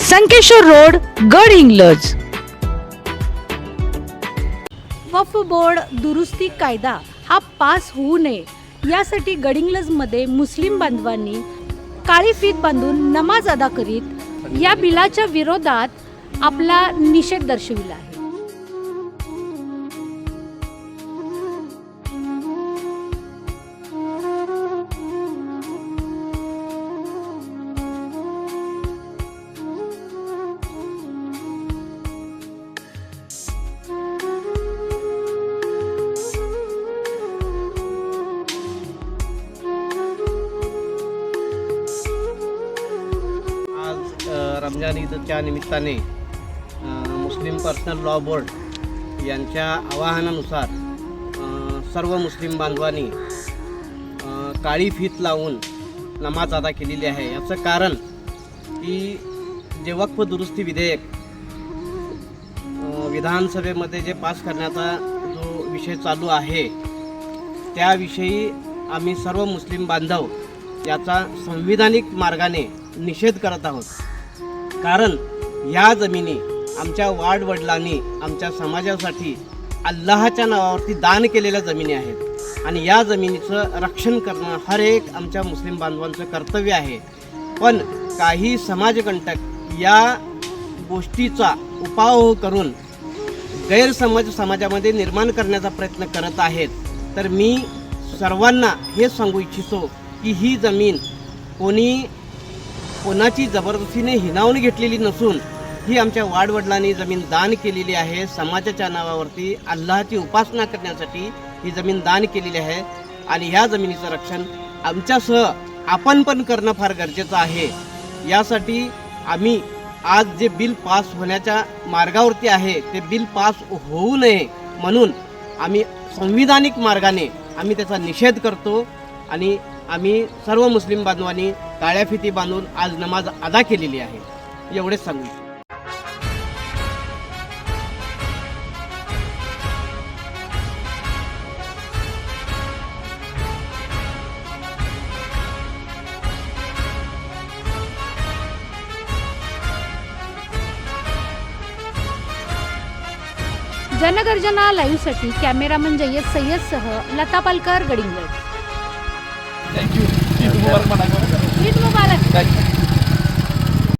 Sankeshwar road Gad Inglaj. Waqf board दुरुस्ती कायदा हा पास होऊ नये. यासाठी गडिंग्लजमध्ये मुस्लिम बांधवांनी काळी फीत बांधून नमाज अदा करीत या बिलाच्या विरोधात आपला निषेध दर्शविला रमजान ईदच्या निमित्ताने मुस्लिम पर्सनल लॉ बोर्ड यांच्या आवाहनानुसार सर्व मुस्लिम बांधवांनी काळी फीत लावून नमाज अदा केलेली आहे. याचं कारण की जे वक्फ दुरुस्ती विधेयक विधानसभेमध्ये जे पास करण्याचा जो विषय चालू आहे त्याविषयी आम्ही सर्व मुस्लिम बांधव याचा संविधानिक मार्गाने निषेध करत आहोत. कारण या जमिनी आमच्या वाडवडिलांनी आमच्या समाजासाठी अल्लाहाच्या नावावरती दान केलेल्या जमिनी आहेत. आणि या जमिनीचं रक्षण करणं हर एक आमच्या मुस्लिम बांधवांचं कर्तव्य आहे. पण काही समाजकंटक या गोष्टीचा उपाव करून गैरसमज समाजामध्ये निर्माण करण्याचा प्रयत्न करत आहेत. तर मी सर्वांना हे सांगू इच्छितो की ही जमीन कोणी कोणाची जबरदस्तीने हिनावून घेतलेली नसून ही आमच्या वाडवडिलांनी जमीन दान केलेली आहे. समाजाच्या नावावरती अल्लाची उपासना करण्यासाठी ही जमीन दान केलेली आहे आणि ह्या जमिनीचं रक्षण आमच्यासह आपण पण करणं फार गरजेचं आहे. यासाठी आम्ही आज जे बिल पास होण्याच्या मार्गावरती आहे ते बिल पास होऊ नये म्हणून आम्ही संविधानिक मार्गाने आम्ही त्याचा निषेध करतो आणि आम्ही सर्व मुस्लिम बांधवांनी काळ्या फिती बांधून आज नमाज अदा केलेली आहे. एवढेच सांगू. जनगर्जना लाईव्हसाठी cameraman Jayyad सय्यदसह Lata Palkar Gadinglaj thank you Eid Mubarak